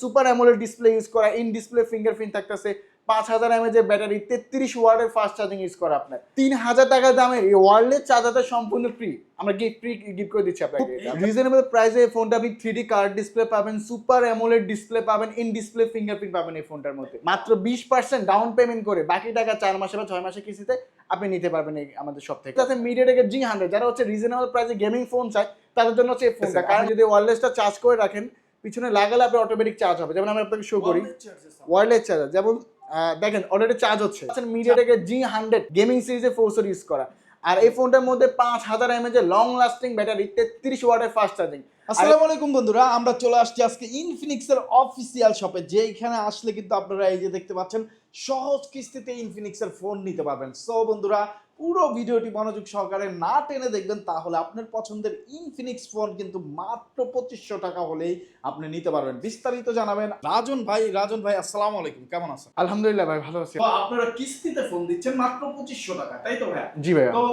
Super AMOLED display use করা in display fingerprint থাকতেছে পাঁচ হাজার এমএজ এর ব্যাটারি তেত্রিশ ওয়ার্ডের ফাস্ট চার্জিং ইউজ করা আপনার। তিন হাজার টাকা দামের এই ওয়ার্ল্ডের চার্জারটা সম্পূর্ণ ফ্রি আমরা গিফট ফ্রি গিফট করে দিচ্ছি আপনাকে রিজনেবল প্রাইসে এই ফোনটা আপনি থ্রি ডি কার্ড ডিসপ্লে পাবেন সুপার অ্যামোলেড ডিসপ্লে পাবেন ইন ডিসপ্লে ফিঙ্গারপ্রিন্ট পাবেন এই ফোনটার মধ্যে। মাত্র বিশ পার্সেন্ট ডাউন পেমেন্ট করে বাকি টাকা চার মাসে বা ছয় মাসে কিস্তিতে আপনি নিতে পারবেন এই আমাদের সব থেকে। তাতে মিডিয়াটেকের জি হান্ড্রেড যারা হচ্ছে রিজনেবল প্রাইসে গেমিং ফোন চায় তাদের জন্য হচ্ছে এই ফোনটা কারণ যদি ওয়ারলেসটা চার্জ করে রাখেন পিছনে লাগালে আপনি অটোমেটিক চার্জ হবে। যেমন আমি আপনাকে শো করি। ওয়ারলেস চার্জার যেমন দেখেন অলরেডি চার্জ হচ্ছে। মিডিয়াটেকের জি হান্ড্রেড গেমিং সিরিজের ফোর্সর ইউজ করা। আর এই ফোনটার মধ্যে পাঁচ হাজার এমএজ এর লং লাস্টিং ব্যাটারি তেত্রিশ ওয়াটের ফাস্ট চার্জিং আসসালামু আলাইকুম বন্ধুরা। আমরা চলে আসছি আজকে ইনফিনিক্সের অফিসিয়াল শপে যেখানে আসলে কিন্তু আপনারা এই যে দেখতে পাচ্ছেন সহজ কিস্তিতে ইনফিনিক্সের ফোন নিতে পারবেন। সো বন্ধুরা পুরো ভিডিওটি মনোযোগ সহকারে না টেনে দেখবেন তাহলে আপনার পছন্দের ইনফিনিক্স ফোন কিন্তু মাত্র পঁচিশশো টাকা হলেই আপনি নিতে পারবেন। বিস্তারিত জানাবেন রাজন ভাই। রাজন ভাই আসসালামু আলাইকুম। কেমন আছেন? আলহামদুলিল্লাহ ভাই ভালো আছি। আপনারা কিস্তিতে ফোন দিচ্ছেন মাত্র পঁচিশশো টাকা তাই তো ভাই জি ভাই তো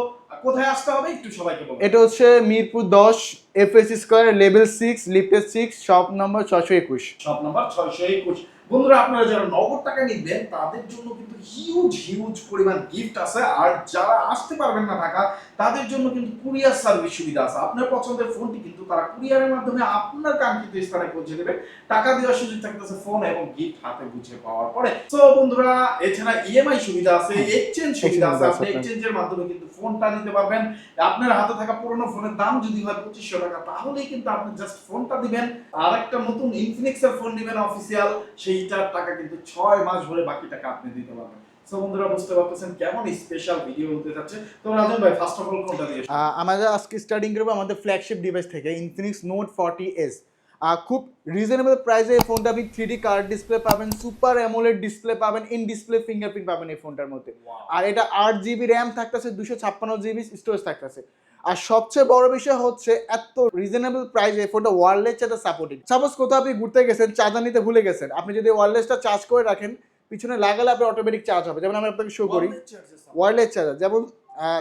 কোথায় আসতে হবে একটু সবাইকে বলুন। এটা হচ্ছে মিরপুর দশ F S square level six lifted six shop number ছশো একুশ। শপ নাম্বার ছয়শো একুশ। বন্ধুরা আপনারা যারা নগদ টাকা নিবেন তাদের জন্য কিন্তু হিউজ হিউজ পরিমাণ গিফট আছে। আর যারা আসতে পারবেন না টাকা তাদের জন্য কিন্তু কুরিয়ার সার্ভিস সুবিধা আছে। আপনার পছন্দের ফোনটি কিন্তু তারা কুরিয়ারের মাধ্যমে আপনার কাঙ্ক্ষিত স্থানে পৌঁছে দেবে। টাকা দেওয়ার সুযোগ থাকতেছে ফোন এবং গিফট হাতে বুঝে পাওয়ার পরে। তো বন্ধুরা এছাড়া ইএমআই সুবিধা আছে এক্সচেঞ্জ সুবিধা আছে। সুবিধা আছে আপনি এক্সচেঞ্জের মাধ্যমে কিন্তু ফোনটা নিতে পারবেন। আপনার হাতে থাকা পুরনো ফোনের দাম যদি হয় পঁচিশশো টাকা তাহলেই কিন্তু আপনি জাস্ট ফোনটা দিবেন। আর একটা নতুন ইনফিনিক্সের ফোন নেবেন অফিসিয়াল সেইটার টাকা কিন্তু ছয় মাস ভরে বাকি টাকা আপনি দিতে পারবেন। সো বন্ধুরা বুঝতে পারতেছেন কেমন স্পেশাল ভিডিও হতে যাচ্ছে। তো রাজন ভাই ফার্স্ট অফ অল কোনটা দিয়ে আমাদের আজকে স্টার্টিং করব আমাদের ফ্ল্যাগশিপ ডিভাইস থেকে ইনফিনিক্স নোট ফর্টি এস খুব রিজনেবল প্রাইসে এই ফোনটা আপনি থ্রি ডি কার্ড ডিসপ্লে পাবেন সুপার অ্যামোলেড ডিসপ্লে পাবেন ইন ডিসপ্লে ফিঙ্গারপ্রিন্ট পাবেন এই ফোনটার মধ্যে। আর এটা আট জিবি র্যাম থাকতেছে দুশো ছাপ্পান্ন জিবি স্টোরেজ থাকতেছে। আর সবচেয়ে বড় বিষয় হচ্ছে এত রিজনেবল প্রাইসে ফোনটা ওয়ারলেস চার্জার সাপোর্টিং সাপোজ কোথাও আপনি ঘুরতে গেছেন চার্জার নিতে ভুলে গেছেন আপনি যদি ওয়ারলেসটা চার্জ করে রাখেন পিছনে লাগালে আপনি অটোমেটিক চার্জ হবে। যেমন আমি আপনাকে শো করি ওয়ারলেস চার্জার যেমন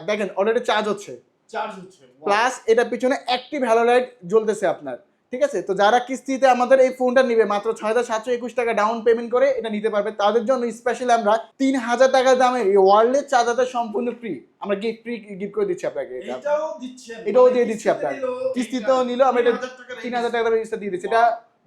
দেখেন অলরেডি চার্জ হচ্ছে। চার্জ হচ্ছে প্লাস এটা পিছনে অ্যাক্টিভ হ্যালোলাইট জ্বলতেছে আপনার। ঠিক আছে? তো যারা কিস্তিতে আমাদের এই ফোনটা নিবে মাত্র ছয় হাজার সাতশো একুশ টাকা ডাউন পেমেন্ট করে এটা নিতে পারবে। তাদের জন্য স্পেশালি আমরা তিন হাজার টাকা দামের এই ওয়ার্ল্ডের চার্জারটা সম্পূর্ণ ফ্রি আমরা গিফট ফ্রি গিফট করে দিচ্ছি আপনাকে। এটা। এটাও এটাও মানে দিয়ে দিচ্ছি আপনার। কিস্তিতেও নিলেও আমরা এটা 3000 টাকার এই তিন হাজার টাকা দিয়ে দিচ্ছি। এটা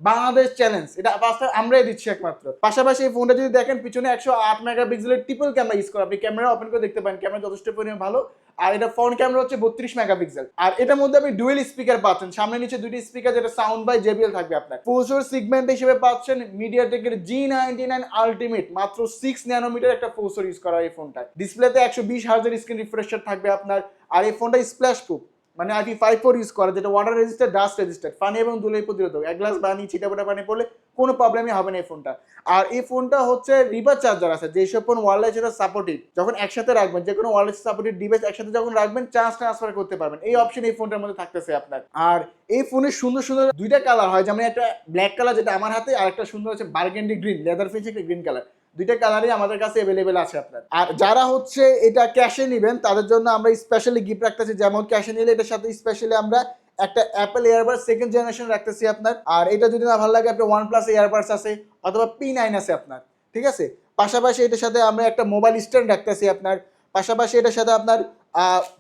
বাংলাদেশ চ্যালেঞ্জ এটা পাঁচটা আমরাই দিচ্ছি একমাত্র। পাশাপাশি এই ফোনটা যদি দেখেন পিছনে একশো আট মেগাপিক্সেলের ট্রিপল ক্যামেরা ইউজ করা। আপনি ক্যামেরা ওপেন করে দেখতে পারেন। ক্যামেরা যথেষ্ট পরিমাণে ভালো। আর এটা ফ্রন্ট ক্যামেরা হচ্ছে বত্রিশ মেগাপিক্সেল। আর এটার মধ্যে আপনি ডুয়েল স্পিকার পাচ্ছেন। সামনে নিচে দুটি স্পিকার যেটা সাউন্ড বাই জেবিএল থাকবে আপনার। ফোরশোর সিগমেন্ট হিসেবে পাচ্ছেন মিডিয়াটেকের জি নাইনটি নাইন আলটিমেট মাত্র সিক্স ন্যানোমিটার একটা ফোরশোর ইউজ করা এই ফোনটা ডিসপ্লেতে একশো বিশ হাজার স্ক্রিন রিফ্রেশার থাকবে আপনার। আর এই ফোনটা স্প্ল্যাশ প্রুফ মানে আইপি ফাইভ ফোর ইউজ করা, যেটা ওয়াটার রেজিস্টার ডাস্ট রেজিস্টার পানি এবং ধুলোই প্রতিরোধক। এক গ্লাস পানি ছিটাপোটা পানি পড়লে কোনো প্রবলেমই হবে না এই ফোনটা। আর এই ফোনটা হচ্ছে রিভার চার্জার আছে যেসব ফোন ওয়ারলেস এটা সাপোর্টিভ যখন একসাথে রাখবেন, যে কোনো ওয়ারলেস সাপোর্টিভ ডিভাইস একসাথে যখন রাখবেন চার্জ ট্রান্সফার করতে পারবেন। এই অপশন এই ফোনটার মধ্যে থাকতেছে আপনার। আর এই ফোনের সুন্দর সুন্দর দুইটা কালার হয়, যেমন একটা ব্ল্যাক কালার যেটা আমার হাতে, আর একটা সুন্দর হচ্ছে বার্গেন্ডি গ্রিন লেদার ফিনিশ একটা গ্রিন কালার দুইটা কালারই আমাদের কাছে অ্যাভেলেবেল আছে আপনার। আর যারা হচ্ছে এটা ক্যাশে নেবেন, তাদের জন্য আমরা স্পেশালি গিফট রাখতেছি, যেমন ক্যাশে নিলে এটার সাথে স্পেশালি আমরা একটা অ্যাপেল এয়ারবাড সেকেন্ড জেনারেশন রাখতেছি আপনার। আর এটা যদি না ভালো লাগে আপনার ওয়ান প্লাস এয়ারবাডস আছে অথবা পি নাইন আছে আপনার ঠিক আছে? পাশাপাশি এটার সাথে আমরা একটা মোবাইল স্ট্যান্ড রাখতেছি আপনার। পাশাপাশি এটার সাথে আপনার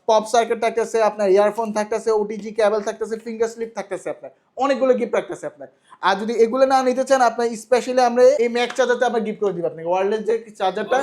পপ সার্কিট থাকতেছে আপনার ইয়ারফোন থাকতেছে ওটিজি ক্যাবেল থাকতেছে ফিঙ্গার স্লিপ থাকতেছে আপনার। অনেকগুলো গিফট রাখতেছে আপনার। আর যদি এগুলো না নিতে চান আপনার স্পেশালি আমরা এই ম্যাক চার্জারটা আমরা গিফট করে দিব আপনাকে। ওয়ারলেস যে চার্জারটা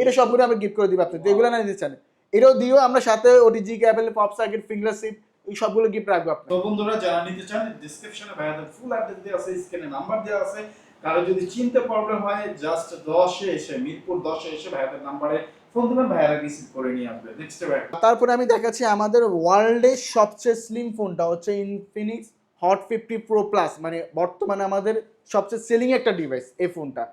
এটা সবগুলো আমরা গিফট করে দিব আপনি যেগুলো না নিতে চান। এটাও দিও আমরা সাথে OTG cable pop socket finger sleeve এই সবগুলো গিফট রাখব আপনার তো বন্ধুরা যারা নিতে চান ডেসক্রিপশনে ভাইয়াদের ফুল অ্যাড্রেস দেওয়া আছে স্ক্রিনে নাম্বার দেওয়া আছে। কারও যদি চিনতে প্রবলেম হয় জাস্ট দশে এসে মিরপুর দশে এসে ভাইয়াদের নাম্বারে ফোন দিবেন ভাইয়ারা রিসিভ করে নিয়ে আসবে। নেক্সট তারপরে আমি দেখাচ্ছি আমাদের ওয়ার্ল্ডের সবচেয়ে স্লিম ফোনটা হচ্ছে Infinix Hot fifty Pro plus মানে বর্তমানে আমাদের সবচেয়ে সেলিং একটা ডিভাইস এই ফোনটা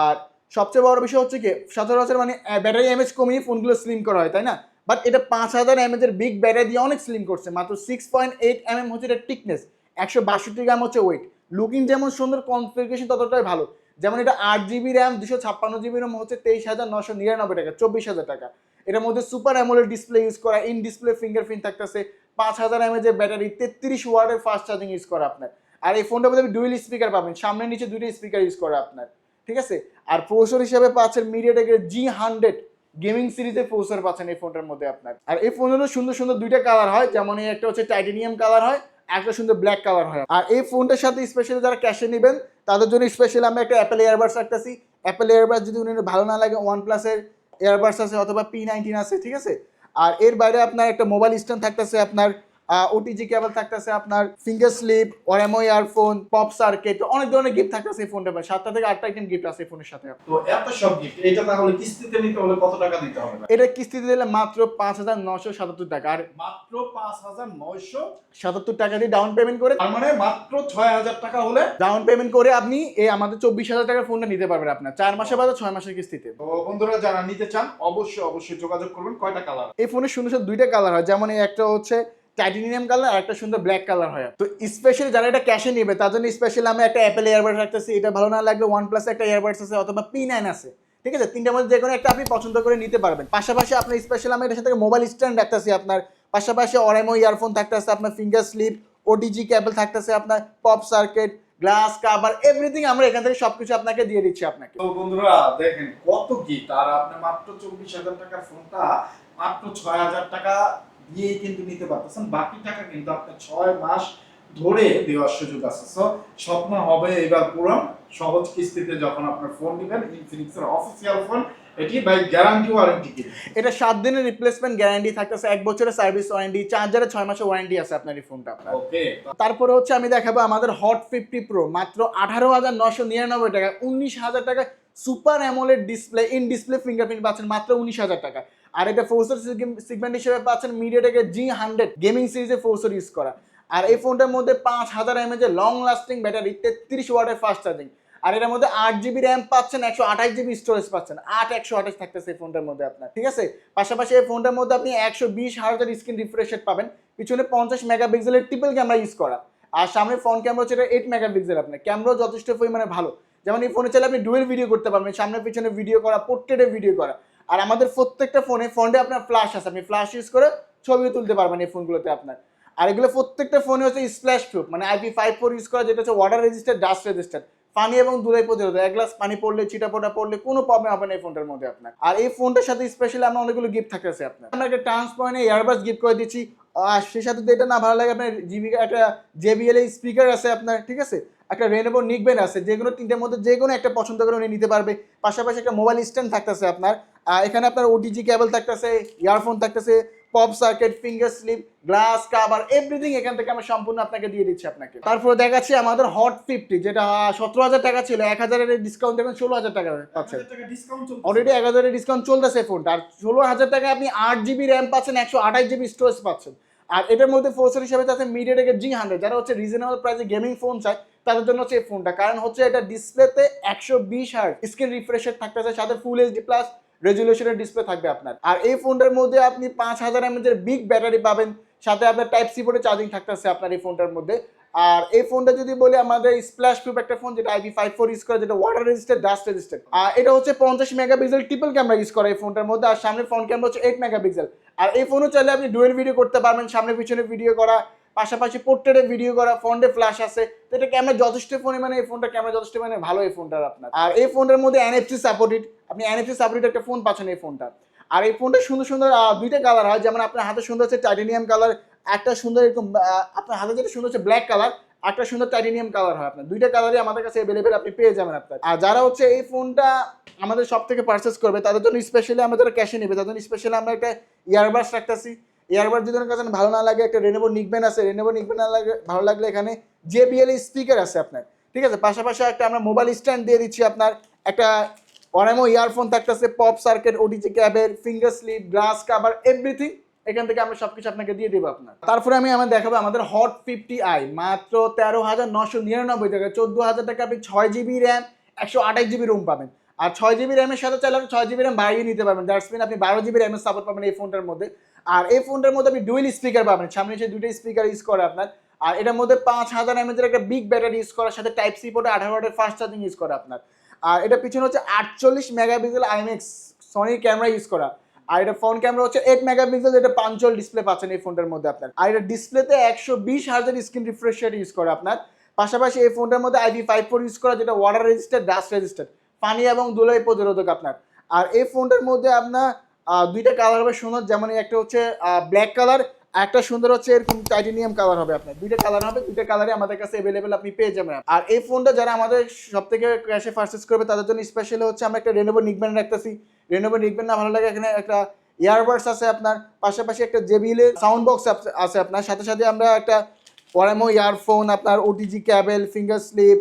আর সবচেয়ে বড় বিষয় হচ্ছে কি সচরাচর মানে ব্যাটারি এমএচ কমিয়ে ফোনগুলো স্লিম করা হয় তাই না? বাট এটা পাঁচ হাজার এমএচ এর বিগ ব্যাটারি দিয়ে অনেক স্লিম করছে, মাত্র six point eight M M হচ্ছে এটা টিকনেস একশো বাষট্টি গ্রাম হচ্ছে ওয়েট লুকিং যেমন সুন্দর কনফিগারেশন ততটাই ভালো। যেমন এটা আট জিবি র্যাম দুশো ছাপ্পান্ন জিবি র্যাম হচ্ছে তেইশ হাজার নশো নিরানব্বই টাকা, চব্বিশ হাজার টাকা। এটার মধ্যে সুপার অ্যামোলেড ডিসপ্লে ইউজ করা ইন ডিসপ্লে ফিঙ্গারপ্রিন্ট থাকতেছে, পাঁচ হাজার এমএজ এর ব্যাটারি তেত্রিশ ওয়ার্ডের ফাস্ট চার্জিং ইউজ করা আপনার। আর এই ফোনটার মধ্যে ডুয়েল স্পিকার পাবেন সামনে নিচে দুইটা স্পিকার ইউজ করা আপনার, ঠিক আছে? আর প্রসেসর হিসেবে পাচ্ছেন মিডিয়াটেকের জি হান্ড্রেড গেমিং সিরিজে প্রসেসর পাচ্ছেন এই ফোনটার মধ্যে আপনার। আর এই ফোন হলো সুন্দর সুন্দর দুইটা কালার হয় যেমন এই একটা হচ্ছে টাইটেনিয়াম কালার হয় একটা সুন্দর ব্ল্যাক কালার হয়। আর এই ফোনটার সাথে স্পেশালি যারা ক্যাশে নেবেন, তাদের জন্য স্পেশালি আমি একটা অ্যাপেল এয়ারবাডস রাখতেছি। অ্যাপেল এয়ারবাস যদি উনি ভালো না লাগে ওয়ান প্লাসের এয়ারবাডস আছে অথবা পি নাইনটিন আছে, ঠিক আছে? আর এর বাইরে আপনার একটা মোবাইল স্ট্যান্ড থাকতেছে আপনার ওটিজি কেবল থাকতেছে আপনার finger sleeve Oraimo earphone pop socket অনেক ধরনের গিফট থাকতেছে এই মধ্যে। সাতটা থেকে আটটা আইটেম গিফট আছে ফোনের সাথে। তো এত সব গিফট এটা তাহলে কিস্তিতে নিতে হলে কত টাকা দিতে হবে এটা কিস্তিতে দিলে মাত্র পাঁচ হাজার নশো সাতাত্তর টাকা। আর মাত্র পাঁচ হাজার নয়শো? সাতাত্তর টাকা দিয়ে ডাউন পেমেন্ট করে তার মানে মাত্র ছয় হাজার টাকা হলে ডাউন পেমেন্ট করে আপনি এই আমাদের চব্বিশ হাজার টাকার ফোনটা নিতে পারবেন আপনার। চার মাসে বাদে ছয় মাসের কিস্তিতে। তো বন্ধুরা যারা নিতে চান অবশ্যই অবশ্যই যোগাযোগ করবেন। কয়টা কালার এই ফোনের সুন্দর সুন্দর দুইটা কালার হয়। যেমন এই একটা হচ্ছে টাইটেনিয়াম কালার আর একটা সুন্দর ব্ল্যাক কালার হয়। তো স্পেশালি যারা এটা ক্যাশে নেবে, তার জন্য স্পেশালি আমি একটা অ্যাপেল ইয়ারবাড রাখতেছি। এটা ভালো না লাগলে ওয়ান প্লাস একটা ইয়ারবাডস আছে অথবা পি নাইন আছে। ঠিক আছে? তিনটার মধ্যে যে কোনো একটা আপনি পছন্দ করে নিতে পারবেন। পাশাপাশি আপনার স্পেশাল আমি এটার সাথে মোবাইল স্ট্যান্ড রাখতেছি আপনার। পাশাপাশি অরেমো ইয়ারফোন থাকতেছে আপনার ফিঙ্গার স্লিপ ওটিজি কেবল থাকতেছে আপনার pop socket glass cover everything আমরা এখান থেকে সবকিছু আপনাকে দিয়ে দিচ্ছি আপনাকে। তো বন্ধুরা, দেখেন কত গিফট আর আপনি মাত্র চব্বিশ হাজার টাকার ফোনটা মাত্র ছয় হাজার টাকা দিয়েই কিন্তু নিতে পারতেছেন। বাকি টাকা কিন্তু আপনি ছয় মাস ধরে দেওয়ার সুযোগ আছে। সো স্বপ্ন হবে এবার পূরণ। সহজ কিস্তিতে যখন আপনার ফোন নেবেন ইনফিনিক্সের অফিসিয়াল ফোন এটি বাই গ্যারান্টি ওয়ারেন্টি কি এটা সাত দিনের রিপ্লেসমেন্ট গ্যারান্টি থাকতেছে এক বছরের সার্ভিস ওয়ারেন্টি চার্জারে ছয় মাসের ওয়ারেন্টি আছে আপনার এই ফোনটা আপনার। ওকে তারপরে হচ্ছে আমি দেখাবো আমাদের হট ফিফটি প্রো মাত্র আঠারো হাজার নশো নিরানব্বই টাকা উনিশ হাজার টাকা super AMOLED display in display fingerprint পাচ্ছেন মাত্র উনিশ হাজার টাকা আর এটা ফোর্সর সিগমেন্ট হিসেবে পাচ্ছেন মিডিয়াটেকের জি হান্ড্রেড গেমিং সিরিজে ফোর্সর ইউজ করা। আর এই ফোনটার মধ্যে পাঁচ হাজার এমএচ লং লাস্টিং ব্যাটারি তেত্রিশ ওয়াটের ফাস্ট চার্জিং আর এটার মধ্যে আট জিবি র্যাম পাচ্ছেন, একশো আঠাশ জিবি স্টোরেজ পাচ্ছেন। আট, একশো আঠাশ থাকতেছে এই ফোনটার মধ্যে আপনার, ঠিক আছে? পাশাপাশি এই ফোনটার মধ্যে আপনি একশো বিশ হাজার স্ক্রিন রিফ্রেশ রেট পাবেন। পিছনে পঞ্চাশ মেগাপিক্সেলের ট্রিপল ক্যামেরা ইউজ করা। আর সামনে ফ্রন্ট ক্যামেরা হচ্ছে এটা এইট মেগাপিক্সেল আপনার। ক্যামেরাও যথেষ্ট পরিমাণে ভালো। যেমন এই ফোনে চাইলে আপনি ডুয়েল ভিডিও করতে পারবেন। সামনে পিছনে ভিডিও করা পোর্ট্রেটে ভিডিও করা। আর আমাদের প্রত্যেকটা ফোনে ফোনে আপনার ফ্ল্যাশ আছে। আপনি ফ্ল্যাশ ইউজ করে ছবিও তুলতে পারবেন এই ফোনগুলোতে আপনার। আর এগুলো প্রত্যেকটা ফোনে হচ্ছে স্প্ল্যাশ প্রুফ মানে আইপি ফাইভ ফোর ইউজ করা, যেটা হচ্ছে ওয়াটার রেজিস্টার ডাস্ট রেজিস্টার পানি এবং ধুলাই প্রতিরোধ। এক গ্লাস পানি পড়লে চিটা পোটা পড়লে কোনো প্রবলেম হবে না এই ফোনটার মধ্যে আপনার। আর এই ফোনটার সাথে স্পেশালি আমরা অনেকগুলো গিফট থাকতেছে আপনার। আমরা একটা ট্রান্সপয়েন্টে ইয়ারবাস গিফট করে দিচ্ছি। আর সেই সাথে এটা না ভালো লাগে, আপনার জিবি একটা জেবিএল স্পিকার আছে আপনার, ঠিক আছে? একটা রেনবো নিকবেন আছে যেগুলো তিনটের মধ্যে যে কোনো একটা পছন্দ করে উনি নিতে পারবে। পাশাপাশি একটা মোবাইল স্ট্যান্ড থাকতেছে আপনার এখানে আপনার ওটিজি কেবল থাকতেছে ইয়ারফোন থাকতেছে pop socket finger sleeve glass cover everything এখান থেকে আমরা সম্পূর্ণ আপনাকে দিয়ে দিচ্ছি আপনাকে। তারপরে দেখাচ্ছি আমাদের হট ফিফটি যেটা সতেরো হাজার টাকা ছিল এক হাজারের ডিসকাউন্ট দেখুন ষোলো হাজার টাকা পাচ্ছেন ডিসকাউন্ট অলরেডি এক হাজারের ডিসকাউন্ট চলতেছে ফোনটা আর ষোলো হাজার টাকায় আপনি আট জিবি র্যাম পাচ্ছেন একশো আঠাশ জিবি স্টোরেজ পাচ্ছেন। আর এটার মধ্যে ফোর্সের হিসেবে আছে মিডিয়াটেকের জি হান্ড্রেড যারা হচ্ছে রিজনেবল প্রাইসে গেমিং ফোন চায় তাদের জন্য হচ্ছে এই ফোনটা। কারণ হচ্ছে এটা ডিসপ্লেতে একশো বিশ হার্ট স্ক্রিন রিফ্রেশের থাকতেছে সাথে ফুল এইচডি প্লাস রেজুলেশনের ডিসপ্লে থাকবে আপনার। আর এই ফোনটার মধ্যে আপনি পাঁচ হাজার এমএচের বিগ ব্যাটারি পাবেন, সাথে আপনার টাইপ সি বোর্ডে চার্জিং থাকতেছে আপনার এই ফোনটার মধ্যে। আর এই ফোনটা যদি বলি, আমাদের স্প্ল্যাশ প্রুফ একটা ফোন যেটা আইপি ফাইভ ফোর ইউজ করে, যেটা ওয়াটার রেজিস্টার ডাস্ট রেজিস্টার আর এটা হচ্ছে পঞ্চাশ মেগাপিক্সেল ট্রিপল ক্যামেরা ইউজ করে এই ফোনটার মধ্যে, আর সামনে ফ্রন্ট ক্যামেরা হচ্ছে এইট মেগাপিক্সেল আর এই ফোনও চাইলে আপনি ডুয়েল ভিডিও করতে পারবেন, সামনে পিছনে ভিডিও করা পাশাপাশি পোর্ট্রেটে ভিডিও করা ফ্রন্টে ফ্ল্যাশ আছে। তো এটা ক্যামেরা যথেষ্ট পরিমাণে, এই ফোনটা ক্যামেরা যথেষ্ট মানে ভালো এই ফোনটার আপনার। আর এই ফোনটার মধ্যে এনএফসি সাপোর্টেড আপনি এনএফসি সাপোর্টেড একটা ফোন পাচ্ছেন এই ফোনটা আর এই ফোনটা সুন্দর সুন্দর দুইটা কালার হয়। যেমন আপনার হাতে সুন্দর হচ্ছে টাইটেনিয়াম কালার একটা সুন্দর এরকম আপনার হাতে যেটা সুন্দর হচ্ছে ব্ল্যাক কালার একটা সুন্দর টাইটেনিয়াম কালার হয় আপনার। দুইটা কালারই আমাদের কাছে অ্যাভেলেবেল আপনি পেয়ে যাবেন আপনার। আর যারা হচ্ছে এই ফোনটা আমাদের সব থেকে পারচেস করবে, তাদের জন্য স্পেশালি আমরা যারা ক্যাশে নেবে, তাদের জন্য স্পেশালি আমরা একটা ইয়ারবাস রাখতেছি। ইয়ারবাস যদি কাছে ভালো না লাগে, একটা রেনেবো নিকবেন আছে রেনেবো নিকবেন না লাগে, ভালো লাগলে এখানে জেবিএল স্পিকার আছে আপনার। ঠিক আছে? পাশাপাশি একটা আমরা মোবাইল স্ট্যান্ড দিয়ে দিচ্ছি আপনার। একটা অনেমো ইয়ারফোন থাকতেছে পপ সার্কিট ওডিজি ক্যাবের finger sleeve glass cover everything এখান থেকে আমরা সবকিছু আপনাকে দিয়ে দেবো আপনার। তারপরে আমি আমার দেখাবো আমাদের হট ফিফটি আই মাত্র তেরো হাজার নশো নিরানব্বই টাকা, চোদ্দ হাজার টাকা আপনি ছয় জিবি র্যাম একশো আঠাশ জিবি রুম পাবেন। আর ছয় জিবি র্যামের সাথে চাইলে আপনি ছয় জিবি র্যাম বাড়িয়ে নিতে পারবেন। দ্যাটস মিন আপনি বারো জিবি র্যামের সাপোর্ট পাবেন এই ফোনটার মধ্যে। আর এই ফোনটার মধ্যে আপনি ডুয়েল স্পিকার পাবেন। সামনে এসে দুইটা স্পিকার ইউজ করে আপনার। আর এটার মধ্যে পাঁচ হাজার এমএচের একটা বিগ ব্যাটারি ইউজ করার সাথে টাইপ সি পোর্টে আঠারো ওয়াটের ফাস্ট চার্জিং ইউজ করে আপনার। আর এটা পিছনে হচ্ছে আটচল্লিশ মেগাপিক্সেল আইএমএক্স সনির ক্যামেরা ইউজ করা। আর এটা ফ্রন্ট ক্যামেরা হচ্ছে এইট মেগাপিক্সেল যেটা পাঞ্চল ডিসপ্লে পাচ্ছেন এই ফোনটার মধ্যে আপনার। আর এটা ডিসপ্লেতে একশো বিশ হাজার স্ক্রিন রিফ্রেশ ইউজ করে আপনার। পাশাপাশি এই ফোনটার মধ্যে আইপি ফাইভ ফোর ইউজ করা, যেটা ওয়াটার রেজিস্টার ডাস্ট রেজিস্টার পানি এবং ধুলোয় প্রতিরোধক আপনার। আর এই ফোনটার মধ্যে আপনার দুইটা কালার হবে সুন্দর, যেমন একটা হচ্ছে ব্ল্যাক কালার একটা সুন্দর হচ্ছে এরকম টাইটেনিয়াম কালার হবে আপনার। দুইটা কালার হবে, দুইটা কালারই আমাদের কাছে অ্যাভেলেবেল আপনি পেয়ে যাবেন। আর এই ফোনটা যারা আমাদের সব থেকে ক্যাশে পারচেস করবে, তাদের জন্য স্পেশালি হচ্ছে আমরা একটা রেনোভো নিকবেন রাখতেছি। রেনোভো নিকবেন না ভালো লাগে, এখানে একটা ইয়ারবাডস আছে আপনার, পাশাপাশি একটা জেবিএল সাউন্ড বক্স আছে আপনার, সাথে সাথে আমরা একটা ওয়ারামো ইয়ারফোন আপনার OTG cable finger sleeve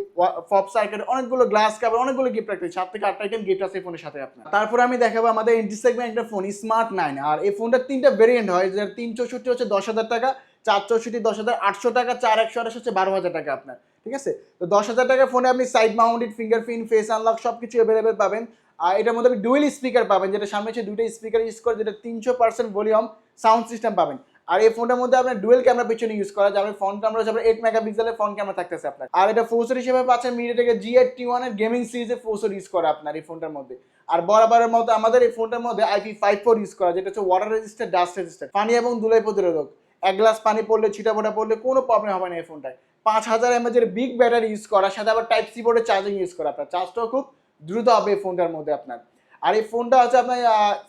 pop socket অনেকগুলো গ্লাস ক্যাবেল অনেকগুলো গিফট রাখতে সাত থেকে আটটা আইটেম গিফট আছে এই ফোনের সাথে আপনার। তারপরে আমি দেখাবো আমাদের এন্ট্রি সেগমেন্ট একটা ফোন স্মার্ট নাইন আর এই ফোনটার তিনটা ভেরিয়েন্ট হয় যার তিন চৌষট্টি হচ্ছে দশ হাজার টাকা, চার চৌষট্টি দশ হাজার আটশো টাকা, চার একশো আঠাশ হচ্ছে বারো হাজার টাকা আপনার, ঠিক আছে? তো দশ হাজার টাকার ফোনে আপনি side mounted fingerprint face unlock সব কিছু অ্যাভেলেবেল পাবেন। আর এটার মধ্যে আপনি ডুয়েল স্পিকার পাবেন, যেটা সামনে হচ্ছে দুইটা স্পিকার ইউজ করে, যেটা তিনশো পার্সেন্ট ভলিউম সাউন্ড সিস্টেম পাবেন। আর এই ফোনটার মধ্যে আপনার ডুয়েল ক্যামেরা পিছনে ইউজ করা যাবে। ফ্রন্ট ক্যামেরা হচ্ছে এইট মেগাপিক্সেলের ফ্রন্ট ক্যামেরা থাকতেছে আপনার। আর এটা ফোর্সর হিসেবে পাচ্ছেন মিডিয়াটেকের জি এইট টি ওয়ানের গেমিং সিরিজের ফোর্সর ইউজ করা আপনার এই ফোনটার মধ্যে। আর বরাবরের মতো আমাদের এই ফোনটার মধ্যে আইপি ফাইভ ফোর ইউজ করা, যেটা হচ্ছে ওয়াটার রেজিস্টার ডাস্ট রেজিস্টার পানি এবং ধুলাই প্রতিরোধক। এক গ্লাস পানি পড়লে ছিটা ফোটা পড়লে কোনো প্রবলেম হবে না এই ফোনটায়। পাঁচ হাজার এমএজের বিগ ব্যাটারি ইউজ করা, সাথে আবার টাইপ সি বোর্ডে চার্জিং ইউজ করা আপনার। চার্জটাও খুব দ্রুত হবে এই ফোনটার মধ্যে আপনার। আর এই ফোনটা হচ্ছে আপনার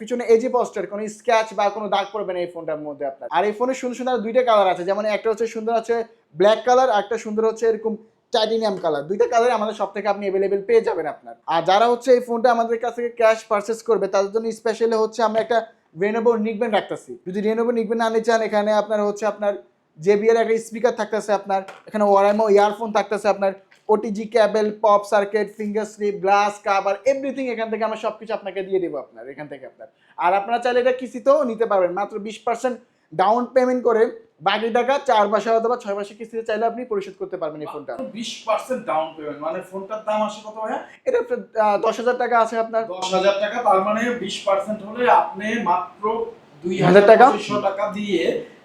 পিছনে এজি পোস্টার কোনো স্ক্র্যাচ বা কোনো দাগ পড়বে না এই ফোনটার মধ্যে আপনার। আর এই ফোনের সুন্দর সুন্দর দুইটা কালার আছে, যেমন একটা হচ্ছে সুন্দর আছে ব্ল্যাক কালার একটা সুন্দর হচ্ছে এরকম টাইটেনিয়াম কালার দুইটা কালার আমাদের সব থেকে আপনি অ্যাভেলেবেল পেয়ে যাবেন আপনার। আর যারা হচ্ছে এই ফোনটা আমাদের কাছ থেকে ক্যাশ পারচেস করবে, তাদের জন্য স্পেশালি হচ্ছে আমরা একটা রেনোভো নিকবেন রাখতেছি। যদি রেনোভো নিকবেন আনতে চান, এখানে আপনার হচ্ছে আপনার জেবিএল একটা স্পিকার থাকতেছে আপনার, এখানে ওয়ারামো ইয়ারফোন থাকতেছে আপনার OTG cable pop socket finger sleeve glass cover everything এখান থেকে আমরা সব কিছু আপনাকে দিয়ে দেবো আপনার এখান থেকে আপনার। আর আপনারা চাইলে এটা কিস্তিতেও নিতে পারবেন মাত্র বিশ পার্সেন্ট ডাউন পেমেন্ট করে বাকি টাকা চার মাসে অথবা ছয় মাসে কিস্তিতে চাইলে আপনি পরিশোধ করতে পারবেন এই ফোনটা। বিশ পার্সেন্ট ডাউন পেমেন্ট মানে ফোনটার দাম আসে কত ভাইয়া? এটা দশ হাজার টাকা আছে আপনার। দশ হাজার টাকা তার মানে বিশ পার্সেন্ট হলে আপনি মাত্র দুই হাজার? টাকা টাকা দিয়ে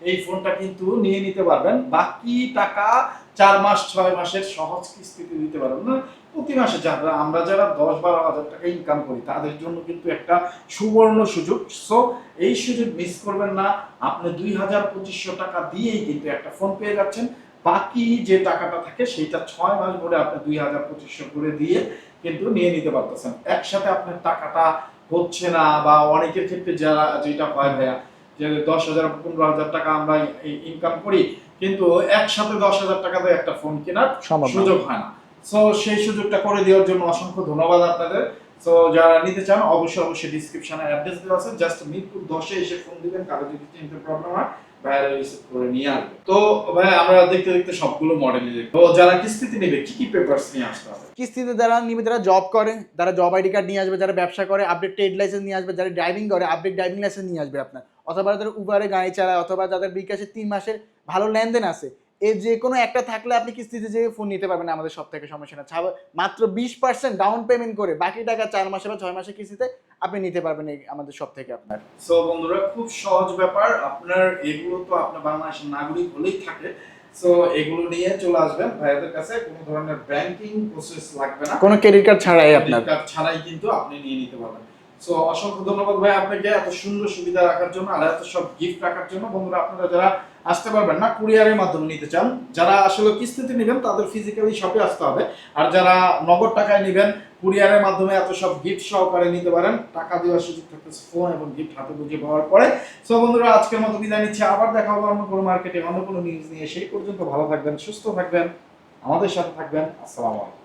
এই ফোনটা কিন্তু নিয়ে নিতে পারবেন। বাকি টাকা চার মাস, ছয় মাসের সহজ কিস্তিতে দিতে পারবেন না। প্রতি মাসে যারা, আমরা যারা দশ বারো হাজার টাকা ইনকাম করি, তাদের জন্য কিন্তু একটা সুবর্ণ সুযোগ। সো এই সুযোগ মিস করবেন না। আপনি দুই হাজার পঁচিশশো টাকা দিয়েই কিন্তু একটা ফোন পেয়ে যাচ্ছেন। বাকি যে টাকাটা থাকে, সেইটা ছয় মাস ধরে আপনি দুই হাজার পঁচিশশো করে দিয়ে কিন্তু নিয়ে নিতে পারতেছেন। একসাথে আপনার টাকাটা হচ্ছে না বা অনেকের ক্ষেত্রে যারা, যেটা হয় ভাইয়া, যে দশ হাজার, পনেরো হাজার টাকা আমরা ইনকাম করি কিন্তু একসাথে দশ হাজার টাকা দিয়ে একটা ফোন কেনার সুযোগ হয় না। সো সেই সুযোগটা করে দেওয়ার জন্য অসংখ্য ধন্যবাদ আপনাদের। সো যারা নিতে চান অবশ্যই অবশ্যই ডিসক্রিপশনে অ্যাড্রেস দেওয়া আছে। জাস্ট মিরপুর দশে এসে ফোন দিবেন কারও যদি চিন্তা প্রবলেম হয় ভাইয়ারা রিসিভ করে নিয়ে আসবে। তো ভাই আমরা দেখতে দেখতে সবগুলো মডেলই দেখব। যারা কিস্তিতে নেবে কি কি পেপারস নিয়ে আসতে হবে? কিস্তিতে যারা নিবে যারা জব করে যারা জব আইডি কার্ড নিয়ে আসবে যারা ব্যবসা করে আপডেট ট্রেড লাইসেন্স নিয়ে আসবে যারা ড্রাইভিং করে আপডেট ড্রাইভিং লাইসেন্স নিয়ে আসবে আপনার। অথবা যাদের উবারে গাড়ি চালায় অথবা যাদের বিকাশে তিন মাসের ভালো লেনদেন আছে এই যে কোনো একটা থাকলে আপনি কিস্তিতে যে ফোন নিতে পারবেন আমাদের সব থেকে সমস্যা না। মাত্র বিশ পার্সেন্ট ডাউন পেমেন্ট করে বাকি টাকা চার মাসে বা ছয় মাসে কিস্তিতে আপনি নিতে পারবেন আমাদের সব থেকে আপনার। সো বন্ধুরা খুব সহজ ব্যাপার। আপনার এগুলো তো আপনার বাংলাদেশের নাগরিক হলেই থাকে। সো এগুলো নিয়ে চলে আসবেন। ভাইয়াদের কাছে কোনো ধরনের ব্যাংকিং প্রসেস লাগবে না। কোনো ক্রেডিট কার্ড ছাড়াই আপনার। ক্রেডিট কার্ড ছাড়াই কিন্তু আপনি নিয়ে নিতে পারবেন। সো অসংখ্য ধন্যবাদ ভাই আপনাকে এত সুন্দর সুবিধা রাখার জন্য আর এত সব গিফট রাখার জন্য। বন্ধুরা, আপনারা যারা আসতে পারবেন না কুরিয়ারের মাধ্যমে নিতে চান, যারা আসলে কিস্তিতে নেবেন, তাদের ফিজিক্যালি শপে আসতে হবে। আর যারা নগদ টাকায় নেবেন কুরিয়ারের মাধ্যমে এত সব গিফট সহকারে নিতে পারেন। টাকা দেওয়ার সুযোগ থাকতেছে ফোন এবং গিফট হাতে বুঝে পাওয়ার পরে। সো বন্ধুরা, আজকের মতো বিদায় নিচ্ছি। আবার দেখা হবে অন্য কোনো মার্কেটে অন্য কোনো নিউজ নিয়ে। সেই পর্যন্ত ভালো থাকবেন, সুস্থ থাকবেন, আমাদের সাথে থাকবেন। আসসালামু আলাইকুম।